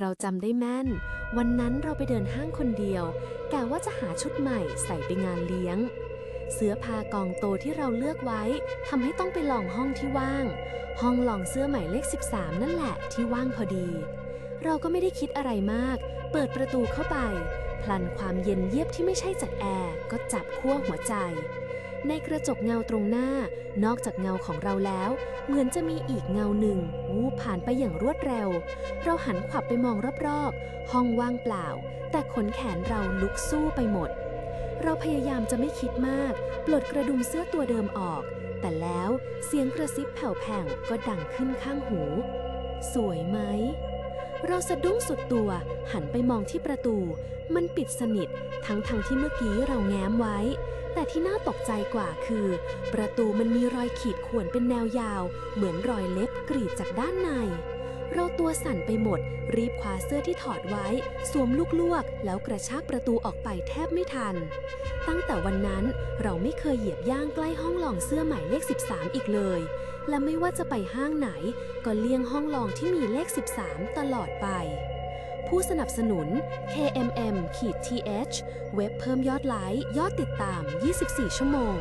เราจำได้แม่น วันนั้นเราไปเดินห้างคนเดียว กะว่าจะหาชุดใหม่ใส่ไปงานเลี้ยง เสื้อผ้ากองโตที่เราเลือกไว้ทำให้ต้องไปลองห้องที่ว่าง ห้องลองเสื้อใหม่เลข 13 นั่นแหละที่ว่างพอดี เราก็ไม่ได้คิดอะไรมาก เปิดประตูเข้าไป พลันความเย็นเยียบที่ไม่ใช่จากแอร์ก็จับขั้วหัวใจ ในกระจกเงาตรงหน้า นอกจากเงาของเราแล้ว เหมือนจะมีอีกเงาหนึ่ง วูบผ่านไปอย่างรวดเร็ว เราหันขวับไปมองรอบๆ ห้องว่างเปล่า แต่ขนแขนเราลุกสู้ไปหมด เราพยายามจะไม่คิดมาก ปลดกระดุมเสื้อตัวเดิมออก แต่แล้วเสียงกระซิบแผ่วๆก็ดังขึ้นข้างหู สวยไหม เราสะดุ้งสุดตัว หันไปมองที่ประตู มันปิดสนิท ทั้งๆทที่เมื่อกี้เราแง้มไว้ แต่ที่น่าตกใจกว่าคือ ประตูมันมีรอยขีดข่วนเป็นแนวยาว เหมือนรอยเล็บกรีดจากด้านใน เราตัวสั่นไปหมด รีบคว้าเสื้อที่ถอดไว้ สวมลูกลวก แล้วกระชากประตูออกไปแทบไม่ทัน ตั้งแต่วันนั้นเราไม่เคยเหยียบย่างใกล้ห้องหลองเสื้อหมายเลข 13 อีกเลย และไม่ว่าจะไปห้างไหน ก็เลี่ยงห้องลองที่มีเลข 13 ตลอดไป ผู้สนับสนุน KMM ขีด th เว็บเพิ่มยอดไลค์ ยอดติดตาม 24 ชั่วโมง